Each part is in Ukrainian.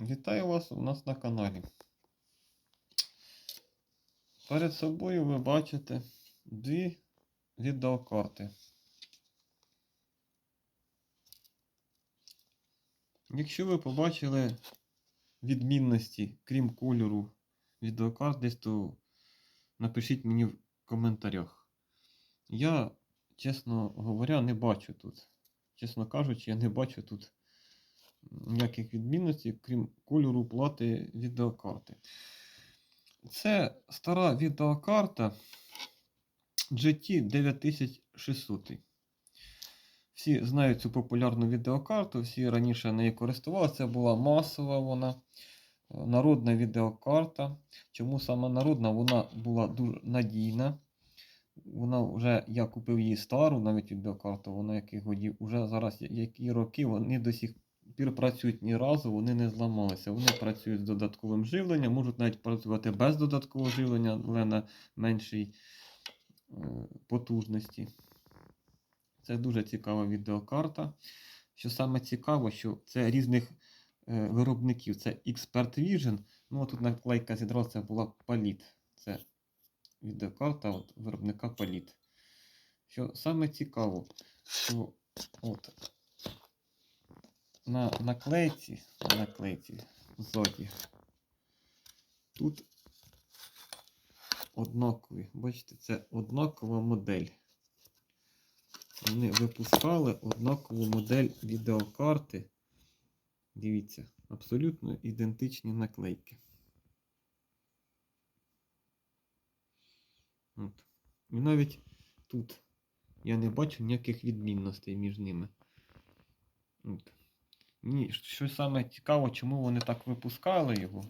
Вітаю вас у нас на каналі. Перед собою ви бачите дві відеокарти. Якщо ви побачили відмінності, крім кольору відеокарт, десь, то напишіть мені в коментарях. Я, чесно говоря, не бачу тут. Чесно кажучи, я не бачу тут ніяких відмінностей, крім кольору плати відеокарти. Це стара відеокарта GT 9600. Всі знають цю популярну відеокарту, всі раніше нею користувалися. Це була масова вона, народна відеокарта. Чому саме народна? Вона була дуже надійна. Вона вже, я купив її стару, навіть відеокарту, вона яких годів, уже зараз які роки, вони до сих пір працюють ні разу, вони не зламалися. Вони працюють з додатковим живленням, можуть навіть працювати без додаткового живлення, але на меншій е, потужності. Це дуже цікава відеокарта. Що саме цікаво, що це різних е, виробників. Це Expert Vision. Ну, а тут наклейка зідрала, це була Palit. Це відеокарта от, виробника Palit. Що саме цікаво, що от, на наклейці, на наклейці ззаді. Тут однакові. Бачите, це однакова модель. Вони випускали однакову модель відеокарти. Дивіться, абсолютно ідентичні наклейки. От. І навіть тут я не бачу ніяких відмінностей між ними. От. Ні, що саме цікаво, чому вони так випускали його.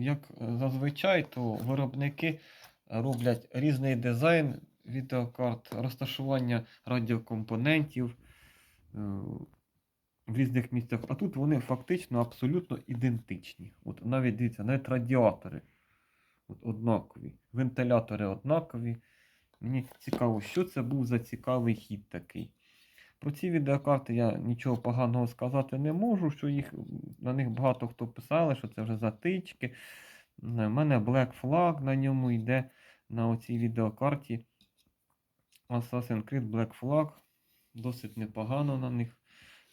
Як зазвичай, то виробники роблять різний дизайн відеокарт, розташування радіокомпонентів е, в різних місцях. А тут вони фактично абсолютно ідентичні. От навіть дивіться, навіть радіатори от, однакові, вентилятори однакові. Мені цікаво, що це був за цікавий хід такий. Про ці відеокарти я нічого поганого сказати не можу, що їх на них багато хто писали, що це вже затички. У мене Black Flag на ньому йде на оцій відеокарті. Assassin's Creed Black Flag. Досить непогано на них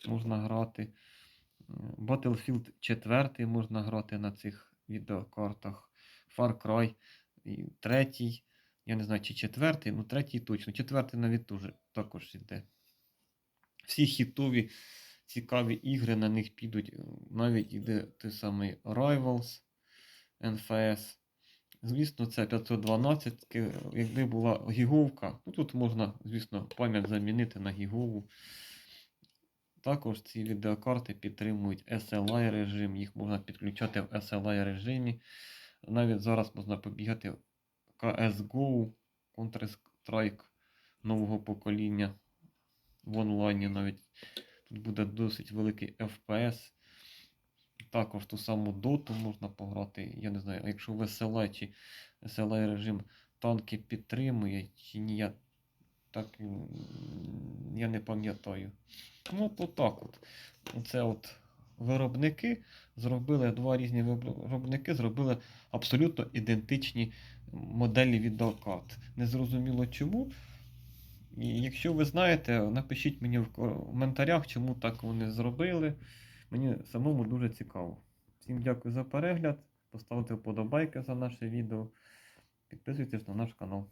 можна грати. Е, Battlefield 4 можна грати на цих відеокартах. Far Cry і третій. Я не знаю, чи четвертий, ну третій точно. Четвертий навіть також йде. Всі хітові цікаві ігри на них підуть. Е, Навіть іде той самий Rivals NFS. Звісно, це 512. Якби була гіговка, ну тут можна, звісно, пам'ять замінити на гігову. Також ці відеокарти підтримують SLI режим, їх можна підключати в SLI режимі. Навіть зараз можна побігати в CSGO, Counter-Strike нового покоління в онлайні навіть. Тут буде досить великий FPS. Також ту саму доту можна пограти. Я не знаю, якщо в SLI чи SLI режим танки підтримує, чи ні, я так я не пам'ятаю. Ну, то так от. Це от виробники зробили, два різні виробники зробили абсолютно ідентичні моделі відеокарт. Незрозуміло чому. І якщо ви знаєте, напишіть мені в коментарях, чому так вони зробили. Мені самому дуже цікаво. Всім дякую за перегляд. Поставте вподобайки за наше відео. Підписуйтесь на наш канал.